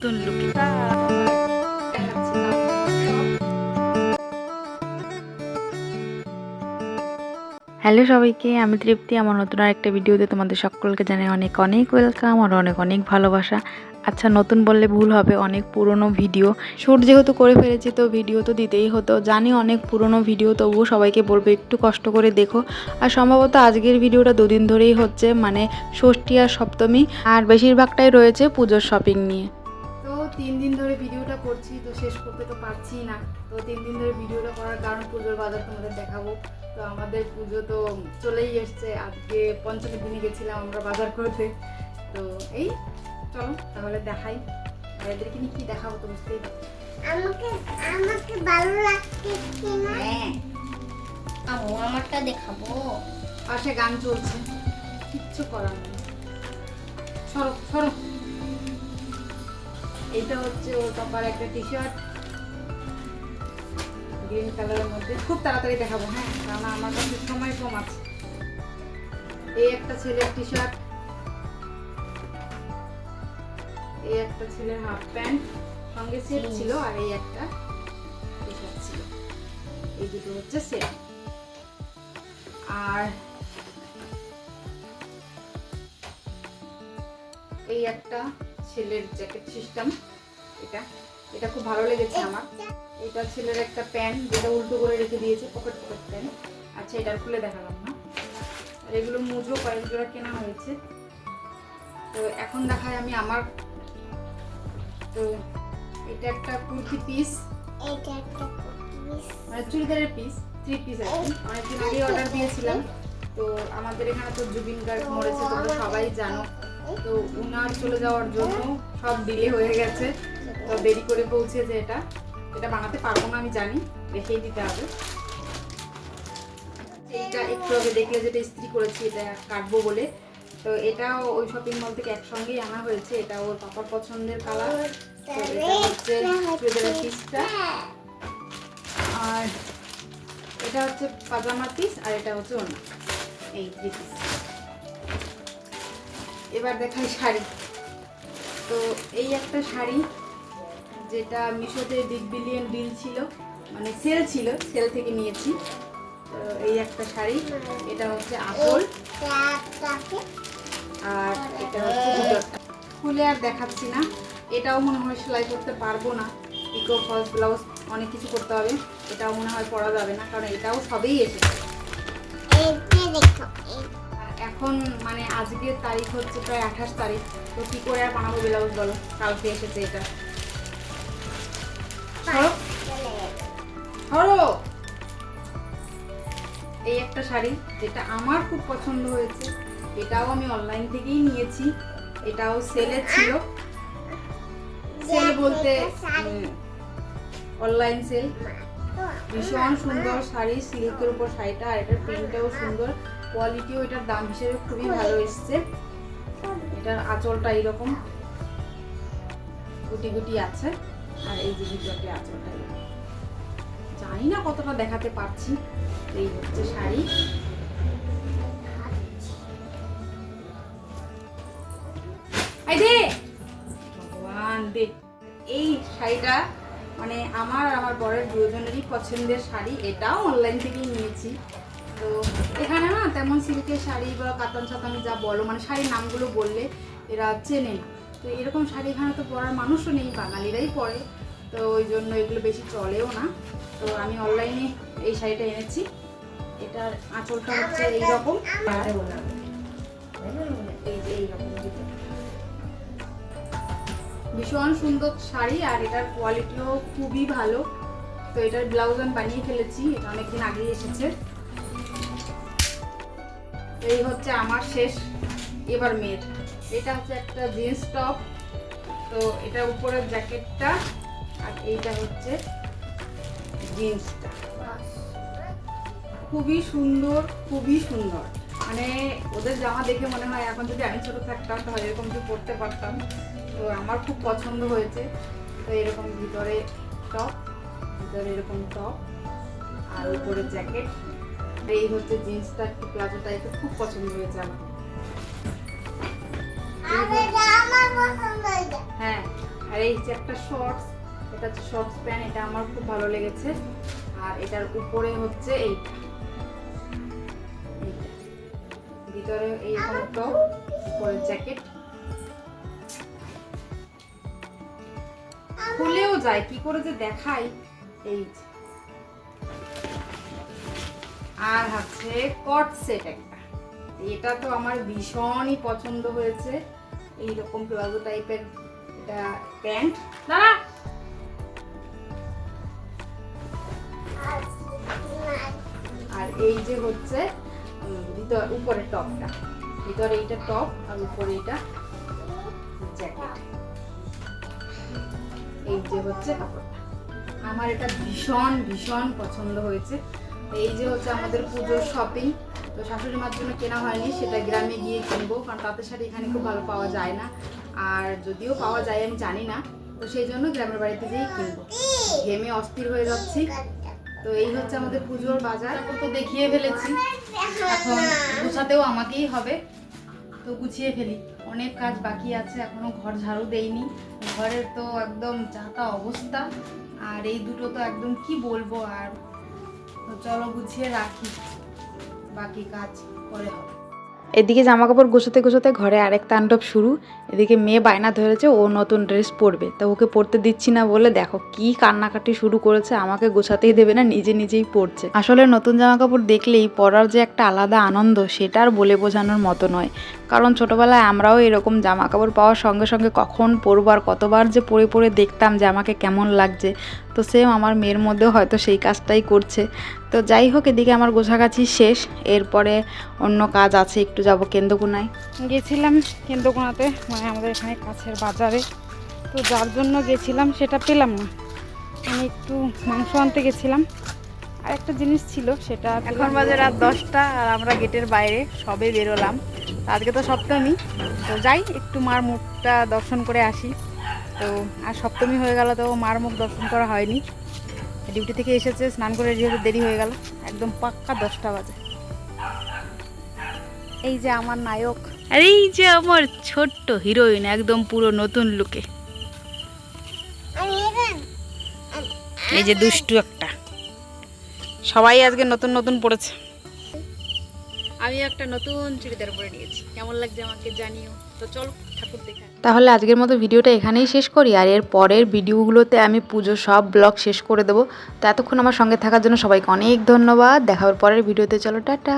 Hello সবাইকে, আমি তৃপ্তি। আমার নতুন আর একটা ভিডিওতে তোমাদের সকলকে জানাই অনেক অনেক ওয়েলকাম আর অনেক অনেক ভালোবাসা। আচ্ছা নতুন বললে ভুল হবে, অনেক পুরনো ভিডিও। শ্যুট যেহেতু করে ফেলেছি, তো ভিডিও তো দিতেই হতো। জানি অনেক পুরনো ভিডিও, তবুও সবাইকে বলব, একটু কষ্ট করে দেখো। আর সম্ভবত আজকের ভিডিওটা দুদিন ধরেই হচ্ছে মানে ষষ্ঠী আর সপ্তমী। আর বেশিরভাগটাই রয়েছে পুজোর শপিং নিয়ে। তিন দিন ধরে ভিডিওটা করছি তো শেষ করতে তো পারছি না। তো তিন দিন ধরে ভিডিওটা করার কারণ পুজোর বাজার তোমাদের দেখাবো। তো আমাদের পুজো তো চলেই এসছে। আজকে পঞ্চমীর দিনে গেছিলাম আমরা বাজার করতে। তো এই চলো তাহলে দেখাই। এদেরকে নিয়ে কি দেখাবো তো বুঝতেই আমাকে আমাকে ভালো লাগছে কি না হ্যাঁ। আমু আমারটা দেখাবো। পাশে গান চলছে। কিচ্ছু করার নেই। সরো সরো। এইটা হচ্ছে ওর পাপার একটা টি শার্ট গ্রিন কালারের মধ্যে। খুব তাড়াতাড়ি দেখাবো হ্যাঁ? কারণ আমার কাছে সময় কম আছে। এই একটা ছেলের টি শার্ট এই একটা ছেলের হাফ প্যান্ট সঙ্গে সেট ছিল আর এই একটা টি শার্ট ছিল। এই দুটো হচ্ছে সেট আর এই একটা ছেলের জ্যাকেট সিস্টেম এটা। এটা খুব ভালো লেগেছে আমার। এটা ছেলের একটা প্যান্ট যেটা উল্টো করে রেখে দিয়েছে পকেট পকেট প্যান্ট। আচ্ছা এটার খুলে দেখালাম না। আর এগুলো মুজো কয়েক জোড়া কেনা হয়েছে। তো এখন দেখায় আমি আমার। তো এটা একটা কুর্তি পিস এটা একটা মানে চুড়িদারের পিস থ্রি পিস কি। অনেকদিন আগে অর্ডার দিয়েছিলাম। তো আমাদের এখানে তো জুবিন গার্গ মরেছে তোমরা সবাই জানো। তো উনার চলে যাওয়ার জন্য সব ডিলে হয়ে গেছে। তো দেরি করে পৌঁছেছে এটা। এটা বানাতে পারব না, আমি জানি। রেখেই দিতে হবে। এইটা একটু আগে দেখলে যেটা ইস্ত্রি করেছি, এটা কাটবো বলে। তো এটাও ওই শপিং মল থেকে একসঙ্গেই আনা হয়েছে। এটা ওর পাপার পছন্দের কালার আর এটা হচ্ছে পাজামা পিস আর এটা হচ্ছে অন্য এই থ্রি পিস এবার দেখাই শাড়ি। তো এই একটা শাড়ি যেটা মিশোতে বিগ বিলিয়ন ডিল ছিল মানে সেল ছিল, সেল থেকে নিয়েছি। তো এই একটা শাড়ি, এটা হচ্ছে তাকে আর এটা হচ্ছে খুলে আর দেখাচ্ছি না। এটাও মনে হয় সেলাই করতে পারব না। পিকো ফলস ব্লাউজ অনেক কিছু করতে হবে। এটাও মনে হয় পরা যাবে না, কারণ এটাও সবেই এসেছে। এখন মানে আজকের তারিখ হচ্ছে প্রায় আঠাশ তারিখ। তো কি করে আর বানাবো ব্লাউজ বলো? কালকে এসেছে এটা। সরো। এই একটা শাড়ি যেটা আমার খুব পছন্দ হয়েছে। এটাও আমি অনলাইন থেকেই নিয়েছি। এটাও সেলে ছিল। সেল বলতে অনলাইন সেল ভীষণ সুন্দর শাড়ি সিল্কের উপর শাড়িটা আর এটার প্রিন্টটাও সুন্দর। কোয়ালিটিও এটার দাম হিসেবে খুবই ভালো এসছে। এটার আঁচলটা এইরকম গুটি গুটি আছে। আর এই যে ভিতরটি আঁচলটা জানি না কতটা দেখাতে পারছি। এই হচ্ছে শাড়ি। এই ভগবান দে। এই শাড়িটা মানে আমার আর আমার বরের দুজনেরই পছন্দের শাড়ি। এটাও অনলাইন থেকেই নিয়েছি। তো এখানে না তেমন সিল্কের শাড়ি বা কাতান সাতানি যা বলো মানে শাড়ির নামগুলো বললে এরা চেনে না। তো এরকম শাড়ি এখানে তো পরার মানুষও নেই বাঙালিরাই পরে। তো ওই জন্য এগুলো বেশি চলেও না। তো আমি অনলাইনে এই শাড়িটা এনেছি। এটার আঁচলটা হচ্ছে এইরকম। এই যে এইরকম ভীষণ সুন্দর শাড়ি আর এটার কোয়ালিটিও খুবই ভালো। তো এটার ব্লাউজ আমি বানিয়ে ফেলেছি এটা অনেকদিন আগেই এসেছে। এই হচ্ছে আমার শেষ, এবার মেয়ের। এটা হচ্ছে একটা জিন্স টপ তো এটা উপরের জ্যাকেটটা আর এইটা হচ্ছে জিন্সটা খুবই সুন্দর খুবই সুন্দর। মানে ওদের জামা দেখে মনে হয় এখন যদি আমি ছোটো থাকতাম, তাহলে এরকম কিছু পরতে পারতাম। তো আমার খুব পছন্দ হয়েছে। তো এরকম ভিতরে টপ ভিতরে এরকম টপ আর উপরে জ্যাকেট এই হচ্ছে জিন্সটা একটু প্লাজো টাইপের খুব পছন্দ হয়েছে আমার হ্যাঁ আর এই যে একটা শর্টস এটা হচ্ছে শর্টস প্যান্ট এটা আমার খুব ভালো লেগেছে আর এটার উপরে হচ্ছে এইটা। ভিতরে এইরকম টপ উপরে জ্যাকেট খুলেও যায় কি করে যে দেখাই এই যে। আর হচ্ছে কট সেট একটা। এটা তো আমার ভীষণই পছন্দ হয়েছে। এইরকম প্লাজো টাইপের এটা প্যান্ট। দাঁড়া। আর এই যে হচ্ছে ভিতর উপরে টপটা। ভিতরে এইটা টপ আর উপরে এটা জ্যাকেট। এই যে হচ্ছে কাপড়টা। আমার এটা ভীষণ ভীষণ পছন্দ হয়েছে। এই যে হচ্ছে আমাদের পুজোর শপিং তো শাশুড়ি মার জন্য কেনা হয়নি, সেটা গ্রামে গিয়ে কিনবো, কারণ তাঁতের শাড়ি এখানে খুব ভালো পাওয়া যায় না। আর যদিও পাওয়া যায়, আমি জানি না, তো সেই জন্য গ্রামের বাড়িতে যেই কিনবো। ঘেমে অস্থির হয়ে যাচ্ছি। তো এই হচ্ছে আমাদের পুজোর বাজার। তো দেখিয়ে ফেলেছি। এখন গুছাতেও আমাকেই হবে। তো গুছিয়ে ফেলি। অনেক কাজ বাকি আছে, এখনও ঘর ঝাড়ু দেইনি। ঘরের তো একদম যাতা অবস্থা। আর এই দুটো তো একদম কি বলব, আর চলো গুছিয়ে রাখি। বাকি কাজ পরে এদিকে জামা কাপড় গোছাতে গোছাতে ঘরে আরেক তাণ্ডব শুরু। এদিকে মেয়ে বায়না ধরেছে, ও নতুন ড্রেস পরবে। তো ওকে পরতে দিচ্ছি না বলে দেখো কি কান্নাকাটি শুরু করেছে, আমাকে গোছাতেই দেবে না, নিজে নিজেই পরছে। আসলে নতুন জামা কাপড় দেখলেই পরার যে একটা আলাদা আনন্দ, সেটা আর বলে বোঝানোর মতো নয়। কারণ ছোটবেলায় আমরাও এরকম জামা কাপড় পাওয়ার সঙ্গে সঙ্গে কখন পরবো আর কতবার যে পরে পরে দেখতাম যে আমাকে কেমন লাগছে। তো সেম আমার মেয়ের মধ্যেও হয়তো সেই কাজটাই করছে। তো যাই হোক এদিকে আমার গোছাগাছি শেষ। এরপরে অন্য কাজ আছে একটু যাব কেন্দ্রকোনায় গেছিলাম কেন্দ্রকোনাতে মানে আমাদের এখানে কাছের বাজারে। তো যার জন্য গেছিলাম সেটা পেলাম না। আমি একটু মাংস আনতে গেছিলাম। আর একটা জিনিস ছিল সেটা এখন বাজে রাত দশটা আর আমরা গেটের বাইরে সবে বেরোলাম। আজকে তো সপ্তমী, তো যাই, একটু মার মুখটা দর্শন করে আসি। তো আর সপ্তমী হয়ে গেল তো মার মুখ দর্শন করা হয়নি। ডিউটি থেকে এসেছে, স্নান করে যেহেতু দেরি হয়ে গেল, একদম পাক্কা দশটা বাজে। এই যে আমার নায়ক। আর এই যে আমার ছোট্ট হিরোইন, একদম পুরো নতুন লুকে। এই যে দুষ্টু একটা। সবাই আজকে নতুন নতুন পড়েছে। আমি একটা নতুন চুড়িদার পরে নিয়েছি। কেমন লাগছে আমাকে জানিও। তো চলো, ঠাকুর দেখা তাহলে আজকের মতো ভিডিওটা এখানেই শেষ করি, আর এর পরের ভিডিওগুলোতে আমি পুজো সব ব্লগ শেষ করে দেবো। তো এতক্ষণ আমার সঙ্গে থাকার জন্য সবাইকে অনেক ধন্যবাদ। দেখাবার পরের ভিডিওতে। চলো, টাটা।